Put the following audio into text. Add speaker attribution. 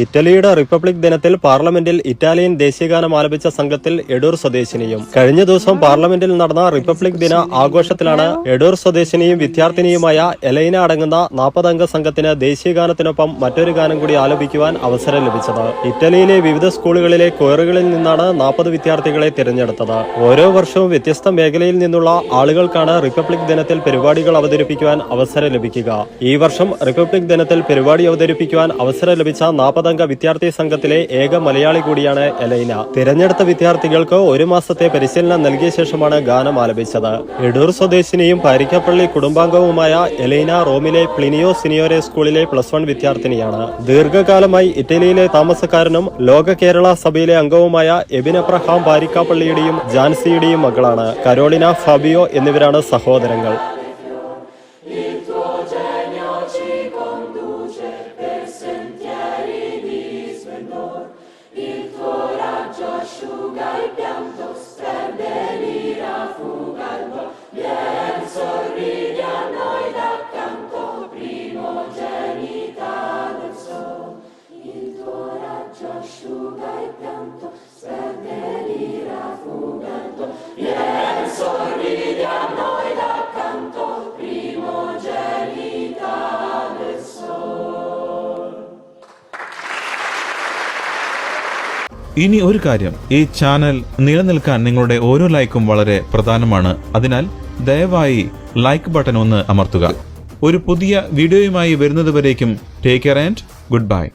Speaker 1: ഇറ്റലിയുടെ റിപ്പബ്ലിക് ദിനത്തിൽ പാർലമെന്റിൽ ഇറ്റാലിയൻ ദേശീയഗാനം ആലപിച്ച സംഘത്തിൽ എഡൂർ സ്വദേശിനിയും കഴിഞ്ഞ ദിവസം പാർലമെന്റിൽ നടന്ന റിപ്പബ്ലിക് ദിന ആഘോഷത്തിലാണ് എഡൂർ സ്വദേശിനിയും വിദ്യാർത്ഥിനിയുമായ എലൈന അടങ്ങുന്ന നാൽപ്പതംഗ സംഘത്തിന് ദേശീയഗാനത്തിനൊപ്പം മറ്റൊരു ഗാനം കൂടി ആലപിക്കുവാൻ അവസരം ലഭിച്ചത്. ഇറ്റലിയിലെ വിവിധ സ്കൂളുകളിലെ കോറുകളിൽ നിന്നാണ് നാൽപ്പത് വിദ്യാർത്ഥികളെ തിരഞ്ഞെടുത്തത്. ഓരോ വർഷവും വ്യത്യസ്ത മേഖലയിൽ നിന്നുള്ള ആളുകൾക്കാണ് റിപ്പബ്ലിക് ദിനത്തിൽ പരിപാടികൾ അവതരിപ്പിക്കുവാൻ അവസരം ലഭിക്കുക. ഈ വർഷം റിപ്പബ്ലിക് ദിനത്തിൽ പരിപാടി അവതരിപ്പിക്കുവാൻ അവസരം ലഭിച്ച നാൽപ്പതംഗ വിദ്യാർത്ഥി സംഘത്തിലെ ഏക മലയാളി കൂടിയാണ് എലൈന. തിരഞ്ഞെടുത്ത വിദ്യാർത്ഥികൾക്ക് ഒരു മാസത്തെ പരിശീലനം നൽകിയ ശേഷമാണ് ഗാനം ആലപിച്ചത്. എടൂർ സ്വദേശിനിയും പാരിക്കപ്പള്ളി കുടുംബാംഗവുമായ എലൈന റോമിലെ പ്ലിനിയോ സിനിയോരെ സ്കൂളിലെ പ്ലസ് വൺ വിദ്യാർത്ഥിനിയാണ്. ദീർഘകാലമായി ഇറ്റലിയിലെ താമസക്കാരനും ലോക കേരള സഭയിലെ അംഗവുമായ എബിൻ അബ്രഹാം പാരിക്കാപ്പള്ളിയുടെയും ജാൻസിയുടെയും മകളാണ് കരോളിന ഫാബിയോ എന്നിവരാണ് സഹോദരങ്ങൾ. asciuga il pianto, sperde l'ira fugando, vien sorride a noi d'accanto, primogenita del sol. Il tuo raggio asciuga il pianto, sperde l'ira fugando, vien
Speaker 2: ഇനി ഒരു കാര്യം ഈ ചാനൽ നിലനിൽക്കാൻ നിങ്ങളുടെ ഓരോ ലൈക്കും വളരെ പ്രധാനമാണ്. അതിനാൽ ദയവായി ലൈക്ക് ബട്ടൺ ഒന്ന് അമർത്തുക. ഒരു പുതിയ വീഡിയോയുമായി വരുന്നതുവരേക്കും take care and good bye.